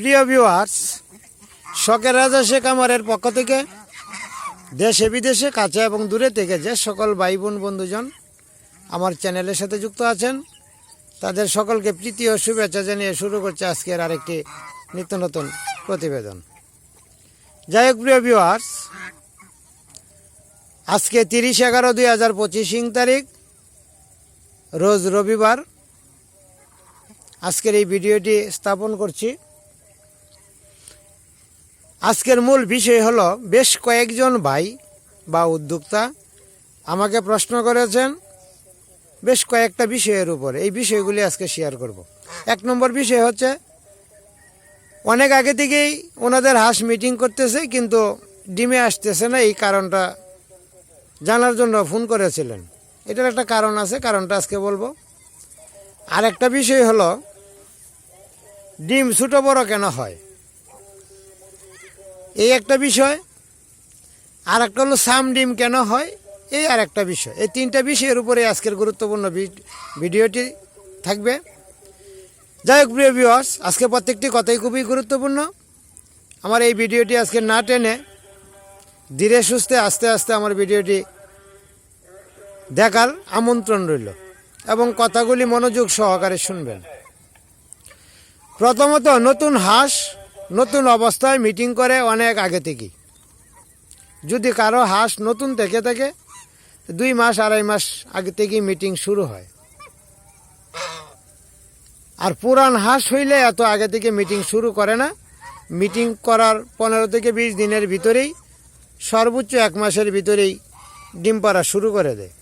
প্রিয় ভিউয়ার্স শখের রাজা শেখ আমারের পক্ষ থেকে দেশে, বিদেশে, কাছে এবং দূরে থেকে যে সকল ভাই বোন বন্ধুজন আমার চ্যানেলের সাথে যুক্ত আছেন, তাদের সকলকে প্রীতি ও শুভেচ্ছা জানিয়ে শুরু করছে আজকের আরেকটি নিত্য নতুন প্রতিবেদন। যাই হোক, প্রিয় ভিউয়ার্স আজকে তিরিশ এগারো দুই হাজার পঁচিশ তারিখ, রোজ রবিবার আজকের এই ভিডিওটি স্থাপন করছি। আজকের মূল বিষয় হলো, বেশ কয়েকজন ভাই বা উদ্যোক্তা আমাকে প্রশ্ন করেছেন বেশ কয়েকটা বিষয়ের উপর। এই বিষয়গুলি আজকে শেয়ার করব। এক নম্বর বিষয় হচ্ছে, অনেক আগে থেকেই ওনাদের হাঁস মিটিং করতেছে, কিন্তু ডিমে আসতেছে না, এই কারণটা জানার জন্য ফোন করেছিলেন। এটার একটা কারণ আছে, কারণটা আজকে বলব। আর একটা বিষয় হলো, ডিম ছোটো বড় কেন হয়? এই একটা বিষয় আর একটা হলো সাম ডিম কেন হয়, এই আর একটা বিষয়। এই তিনটা বিষয়ের উপরে আজকের গুরুত্বপূর্ণ ভিডিওটি থাকবে। যাই হোক, প্রিয় ভিউয়ার্স আজকে প্রত্যেকটি কথাই খুবই গুরুত্বপূর্ণ। আমার এই ভিডিওটি আজকে না টেনে ধীরে সুস্থে আস্তে আস্তে আমার ভিডিওটি দেখার আমন্ত্রণ রইল এবং কথাগুলি মনোযোগ সহকারে শুনবেন। প্রথমত, নতুন হাঁস নতুন অবস্থায় মিটিং করে অনেক আগে থেকেই যদি কারও হাঁস নতুন থেকে থাকে, দুই মাস, আড়াই মাস আগে থেকেই মিটিং শুরু হয়। আর পুরান হাঁস হইলে এত আগে থেকে মিটিং শুরু করে না। মিটিং করার পনেরো থেকে বিশ দিনের ভিতরেই, সর্বোচ্চ এক মাসের ভিতরেই ডিম পাড়া শুরু করে দেয়।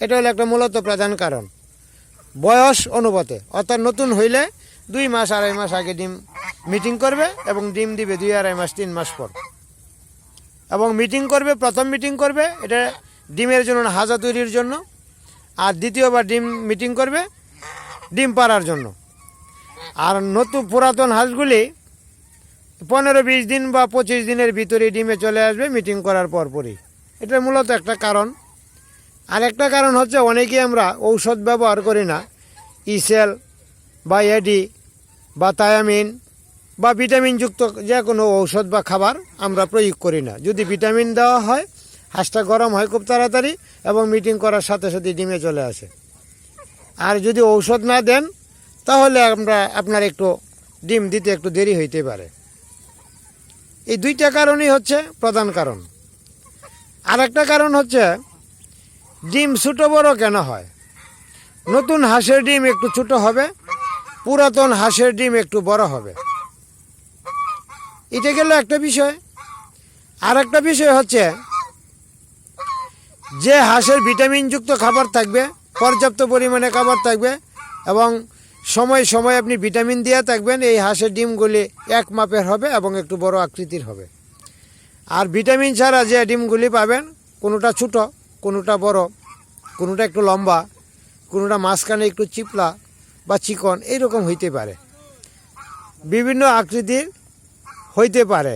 এটা হলো একটা মূলত প্রধান কারণ। বয়স অনুপাতে, অর্থাৎ নতুন হইলে দুই মাস, আড়াই মাস আগে ডিম মিটিং করবে এবং ডিম দিবে দুই, আড়াই মাস, তিন মাস পর। এবং মিটিং করবে, প্রথম মিটিং করবে, এটা ডিমের জন্য হাজা তৈরির জন্য। আর দ্বিতীয়বার ডিম মিটিং করবে, ডিম পাড়ার জন্য। আর নতুন পুরাতন হাঁসগুলি পনেরো, বিশ দিন বা পঁচিশ দিনের ভিতরে ডিমে চলে আসবে মিটিং করার পরপরই। এটা মূলত একটা কারণ। আর একটা কারণ হচ্ছে, অনেকেই আমরা ঔষধ ব্যবহার করি না ইসেল বা এডি বা তায়ামিন বা ভিটামিনযুক্ত যে কোনো ঔষধ বা খাবার আমরা প্রয়োগ করি না। যদি ভিটামিন দেওয়া হয়, হাঁসটা গরম হয় খুব তাড়াতাড়ি এবং মিটিং করার সাথে সাথে ডিমে চলে আসে। আর যদি ঔষধ না দেন, তাহলে আমরা আপনার একটু ডিম দিতে একটু দেরি হইতে পারে। এই দুইটা কারণই হচ্ছে প্রধান কারণ। আর একটা কারণ হচ্ছে, ডিম ছোটো বড় কেন হয়? নতুন হাঁসের ডিম একটু ছোটো হবে পুরাতন হাঁসের ডিম একটু বড় হবে। এটা গেল একটা বিষয়। আর একটা বিষয় হচ্ছে, যে হাঁসের ভিটামিনযুক্ত খাবার থাকবে, পর্যাপ্ত পরিমাণে খাবার থাকবে এবং সময় সময় আপনি ভিটামিন দিয়ে থাকবেন, এই হাঁসের ডিমগুলি এক মাপের হবে এবং একটু বড় আকৃতির হবে। আর ভিটামিন ছাড়া যে ডিমগুলি পাবেন, কোনোটা ছোট, কোনোটা বড়, কোনোটা একটু লম্বা, কোনোটা মাঝখানে একটু চিপলা বা চিকন, এইরকম হইতে পারে। বিভিন্ন আকৃতির হইতে পারে।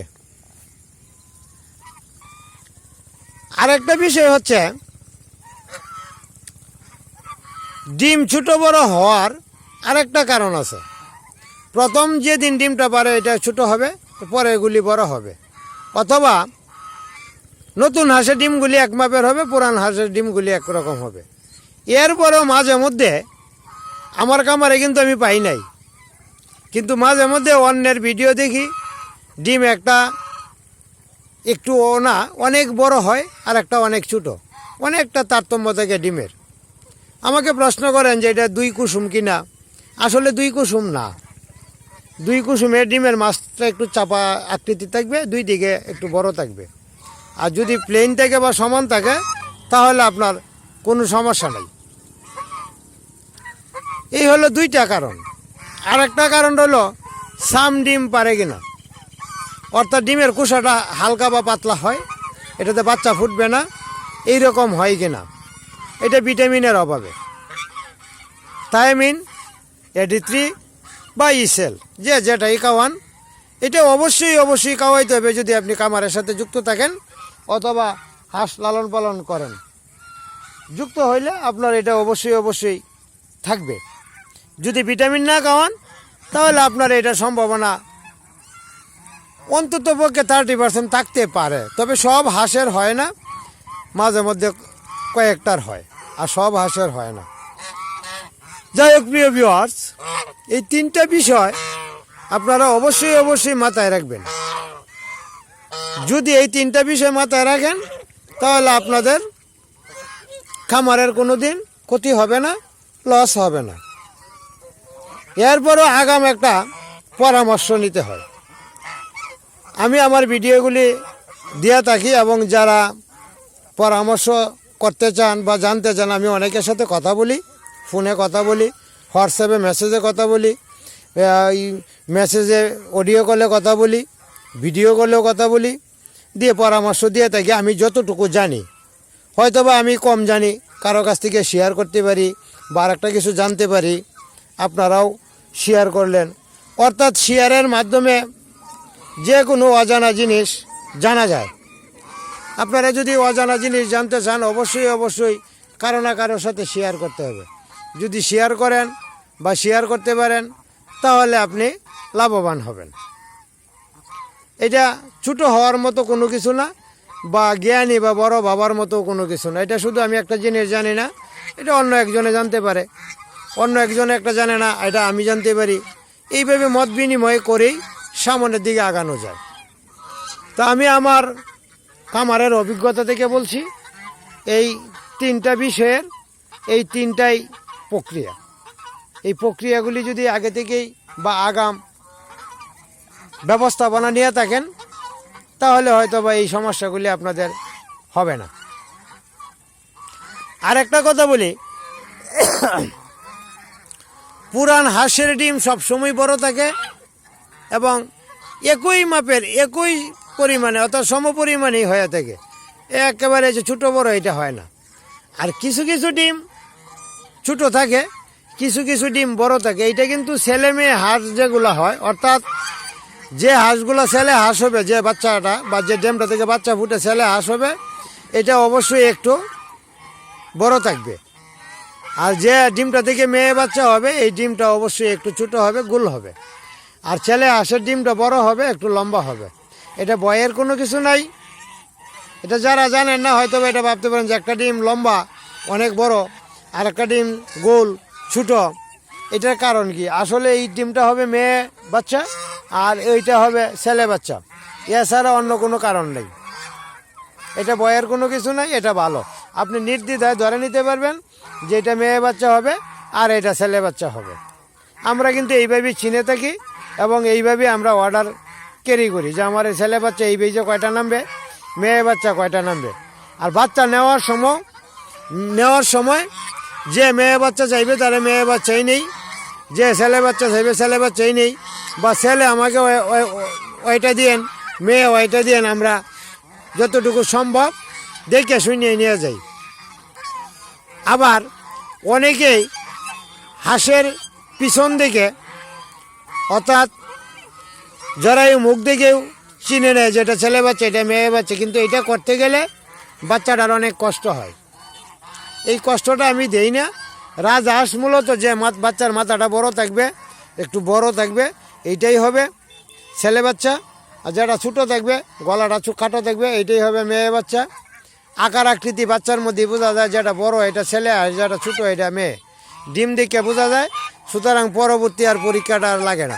আরেকটা বিষয় হচ্ছে, ডিম ছোট বড় হওয়ার আরেকটা কারণ আছে। প্রথম যে দিন ডিমটা পারে, এটা ছোট হবে, পরে এগুলি বড় হবে। অথবা নতুন হাঁসের ডিমগুলি এক মাপের হবে, পুরান হাঁসের ডিমগুলি একরকম হবে। এরপরেও মাঝে মধ্যে আমার কামারে কিন্তু আমি পাই নাই। কিন্তু মাঝে মধ্যে অন্যের ভিডিও দেখি, ডিম একটা একটু ও না, অনেক বড় হয় আর একটা অনেক ছোট। অনেকটা তারতম্য থাকে ডিমের। আমাকে প্রশ্ন করেন যে এটা দুই কুসুম কি না? আসলে দুই কুসুম না। দুই কুসুমের ডিমের মাছটা একটু চাপা আকৃতি থাকবে, দুই দিকে একটু বড় থাকবে। আর যদি প্লেন থাকে বা সমান থাকে, তাহলে আপনার কোনো সমস্যা নেই। এই হলো দুইটা কারণ। আর একটা কারণ হলো সাম ডিম পারে কিনা। অর্থাৎ ডিমের কুসাটা হালকা বা পাতলা হয়, এটাতে বাচ্চা ফুটবে না এই রকম হয় কিনা। এটা ভিটামিনের অভাবে। থায়ামিন এডি থ্রি বা ইসেল যে যেটাই খাওয়ান, এটা অবশ্যই অবশ্যই খাওয়াইতে হবে যদি আপনি কামারের সাথে যুক্ত থাকেন অথবা হাঁস লালন পালন করেন। যুক্ত হইলে আপনার এটা অবশ্যই অবশ্যই থাকবে। যদি ভিটামিন না খাওয়ান, তাহলে আপনার এটা সম্ভাবনা অন্তত পক্ষে থার্টি পার্সেন্ট থাকতে পারে। তবে সব হাঁসের হয় না, মাঝে মধ্যে কয়েকটার হয়, আর সব হাঁসের হয় না। যাই হোক, প্রিয় ভিউয়ার্স এই তিনটা বিষয় আপনারা অবশ্যই অবশ্যই মাথায় রাখবেন। যদি এই তিনটা বিষয় মাথায় রাখেন, তাহলে আপনাদের খামারের কোনো দিন ক্ষতি হবে না লস হবে না। এরপরও আগাম একটা পরামর্শ নিতে হয়। আমি আমার ভিডিওগুলি দিয়ে থাকি এবং যারা পরামর্শ করতে চান বা জানতে চান, আমি অনেকের সাথে কথা বলি, ফোনে কথা বলি, হোয়াটসঅ্যাপে মেসেজে কথা বলি মেসেজে অডিও কলে কথা বলি, ভিডিও কলেও কথা বলি, দিয়ে পরামর্শ দিয়ে থাকি। আমি যতটুকু জানি, হয়তোবা আমি কম জানি, কারও কাছ থেকে শেয়ার করতে পারি বা একটা কিছু জানতে পারি, আপনারাও শেয়ার করলেন। অর্থাৎ শেয়ারের মাধ্যমে যে কোনো অজানা জিনিস জানা যায়। আপনারা যদি অজানা জিনিস জানতে চান, অবশ্যই অবশ্যই কারও না কারোর সাথে শেয়ার করতে হবে। যদি শেয়ার করেন বা শেয়ার করতে পারেন, তাহলে আপনি লাভবান হবেন। এটা ছোটো হওয়ার মতো কোনো কিছু না, বা জ্ঞানী বা বড় বাবার মতো কোনো কিছু না। এটা শুধু আমি একটা জিনিস জানি না, এটা অন্য একজনে জানতে পারে। অন্য একজন একটা জানে না, এটা আমি জানতে পারি। এইভাবে মত বিনিময় করেই সামনের দিকে আগানো যায়। তা আমি আমার কামারের অভিজ্ঞতা থেকে বলছি, এই তিনটা বিষয়ের এই তিনটাই প্রক্রিয়া। এই প্রক্রিয়াগুলি যদি আগে থেকেই বা আগাম ব্যবস্থাপনা নিয়ে থাকেন, তাহলে হয়তো বা এই সমস্যাগুলি আপনাদের হবে না। আর একটা কথা বলি পুরান হাঁসের ডিম সবসময় বড় থাকে এবং একই মাপের, একই পরিমাণে, অর্থাৎ সম পরিমাণেই হয়ে থাকে। একেবারে যে ছোটো বড় এটা হয় না। আর কিছু কিছু ডিম ছোট থাকে, কিছু কিছু ডিম বড় থাকে। এইটা কিন্তু ছেলে মেয়ে হাঁস যেগুলো হয়, অর্থাৎ যে হাঁসগুলো ছেলে হাঁস হবে, যে বাচ্চাটা বা যে ডেমটা থেকে বাচ্চা ফুটে ছেলে হাঁস হবে, এটা অবশ্যই একটু বড় থাকবে। আর যে ডিমটা থেকে মেয়ে বাচ্চা হবে, এই ডিমটা অবশ্যই একটু ছোটো হবে, গোল হবে। আর ছেলে হাঁসের ডিমটা বড় হবে, একটু লম্বা হবে। এটা বয়ের কোনো কিছু নাই। এটা যারা জানেন না, হয়তো এটা ভাবতে পারেন যে একটা ডিম লম্বা, অনেক বড়, আর একটা ডিম গোল, ছোটো। এটার কারণ কি? আসলে এই ডিমটা হবে মেয়ে বাচ্চা, আর এইটা হবে ছেলে বাচ্চা। এছাড়া অন্য কোনো কারণ নেই। এটা বয়ের কোনো কিছু নাই, এটা ভালো। আপনি নির্দ্বিধায় ধরে নিতে পারবেন যে এটা মেয়ে বাচ্চা হবে আর এটা ছেলে বাচ্চা হবে। আমরা কিন্তু এইভাবেই চিনে থাকি এবং এইভাবে আমরা অর্ডার ক্যারি করি যে আমার এই ছেলে বাচ্চা এই বেজে কয়টা নামবে, মেয়ে বাচ্চা কয়টা নামবে। আর বাচ্চা নেওয়ার সময় নেওয়ার সময় যে মেয়ে বাচ্চা চাইবে তারা মেয়ে বাচ্চাই নেই, যে ছেলে বাচ্চা চাইবে ছেলে বাচ্চাই নেই বা ছেলে আমাকে ওই- ওই- ওইটা দিয়েন, মেয়ে ওইটা দিয়েন, আমরা যতটুকু সম্ভব দেখে শুনিয়ে নিয়ে যাই। আবার অনেকেই হাঁসের পিছন দিকে, অর্থাৎ জরায়ু মুখ দেখেও চিনে নেয় যে এটা ছেলে বাচ্চা, এটা মেয়ে বাচ্চা। কিন্তু এটা করতে গেলে বাচ্চাটার অনেক কষ্ট হয়। এই কষ্টটা আমি দেই না। রাজহাঁস মূলত যে বাচ্চার মাথাটা বড় থাকবে, একটু বড় থাকবে, এইটাই হবে ছেলে বাচ্চা। আর যেটা ছোটো থাকবে, গলাটা খাটো থাকবে, এইটাই হবে মেয়ে বাচ্চা। আকার আকৃতি বাচ্চার মধ্যে বোঝা যায় যেটা বড় এটা ছেলে আর যেটা ছোটো এটা মেয়ে। ডিম দেখে বোঝা যায়, সুতরাং পরবর্তী আর পরীক্ষাটা আর লাগে না।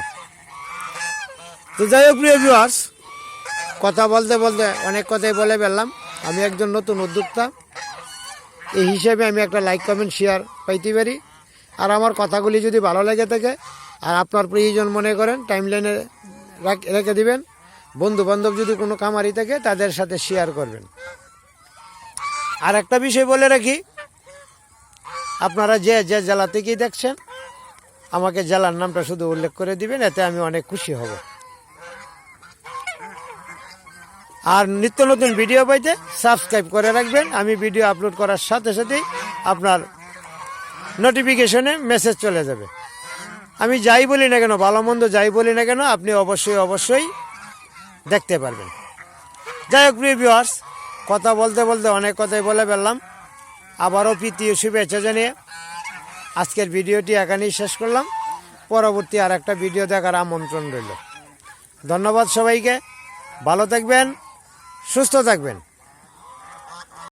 তো যাই হোক, প্রিয় ভিউয়ার্স কথা বলতে বলতে অনেক কথাই বলে ফেললাম। আমি একজন নতুন উদ্যোক্তা। এই হিসেবে আমি একটা লাইক কমেন্ট শেয়ার পাইতে পারি। আর আমার কথাগুলি যদি ভালো লেগে থাকে, আর আপনার প্রয়োজন মনে করেন টাইম লাইনে রেখে দিবেন বন্ধু বান্ধব যদি কোনো কামারি থাকে, তাদের সাথে শেয়ার করবেন। আর একটা বিষয় বলে রাখি। আপনারা যে যে জেলা থেকেই দেখছেন, আমাকে জেলার নামটা শুধু উল্লেখ করে দিবেন, এতে আমি অনেক খুশি হব। আর নিত্য নতুন ভিডিও পাইতে সাবস্ক্রাইব করে রাখবেন। আমি ভিডিও আপলোড করার সাথে সাথেই আপনার নোটিফিকেশনে মেসেজ চলে যাবে। আমি যাই বলি না কেন, ভালো মন্দ যাই বলি না কেন, আপনি অবশ্যই অবশ্যই দেখতে পারবেন। যাই হোক, প্রিয় ভিউয়ার্স কথা বলতে বলতে অনেক কথাই বলে ফেললাম। আবারও প্রীতি শুভেচ্ছা জানিয়ে আজকের ভিডিওটি এখানেই শেষ করলাম। পরবর্তী আর একটা ভিডিও দেখার আমন্ত্রণ রইল। ধন্যবাদ সবাইকে। ভালো থাকবেন, সুস্থ থাকবেন।